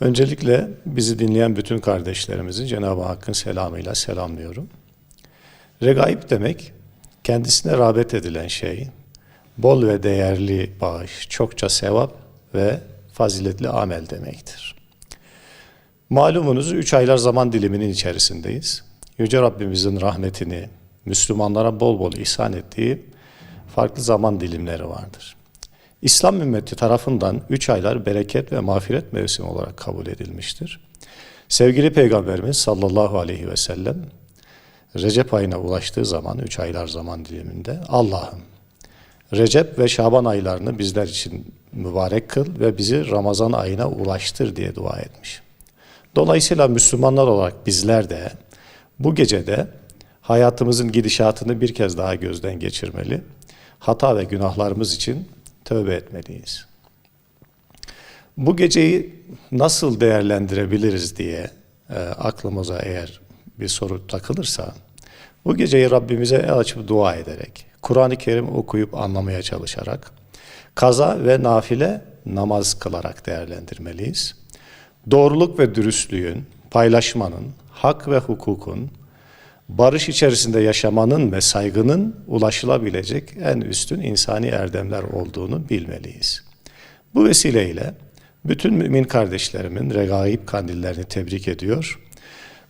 Öncelikle bizi dinleyen bütün kardeşlerimizi Cenab-ı Hakk'ın selamıyla selamlıyorum. Regaib demek kendisine rağbet edilen şey, bol ve değerli bağış, çokça sevap ve faziletli amel demektir. Malumunuz üç aylar zaman diliminin içerisindeyiz. Yüce Rabbimizin rahmetini Müslümanlara bol bol ihsan ettiği farklı zaman dilimleri vardır. İslam ümmeti tarafından üç aylar bereket ve mağfiret mevsimi olarak kabul edilmiştir. Sevgili Peygamberimiz sallallahu aleyhi ve sellem Recep ayına ulaştığı zaman, üç aylar zaman diliminde Allah'ım Recep ve Şaban aylarını bizler için mübarek kıl ve bizi Ramazan ayına ulaştır diye dua etmiş. Dolayısıyla Müslümanlar olarak bizler de bu gecede hayatımızın gidişatını bir kez daha gözden geçirmeli, hata ve günahlarımız için tövbe etmeliyiz. Bu geceyi nasıl değerlendirebiliriz diye e, aklımıza eğer bir soru takılırsa, bu geceyi Rabbimize el açıp dua ederek, Kur'an-ı Kerim okuyup anlamaya çalışarak, kaza ve nafile namaz kılarak değerlendirmeliyiz. Doğruluk ve dürüstlüğün, paylaşmanın, hak ve hukukun, barış içerisinde yaşamanın ve saygının ulaşılabilecek en üstün insani erdemler olduğunu bilmeliyiz. Bu vesileyle bütün mümin kardeşlerimin regaib kandillerini tebrik ediyor.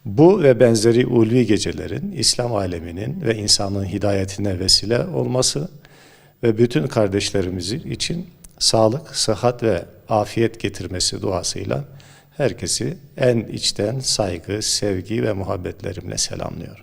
Bu ve benzeri ulvi gecelerin İslam aleminin ve insanlığın hidayetine vesile olması ve bütün kardeşlerimiz için sağlık, sıhhat ve afiyet getirmesi duasıyla herkesi en içten saygı, sevgi ve muhabbetlerimle selamlıyorum.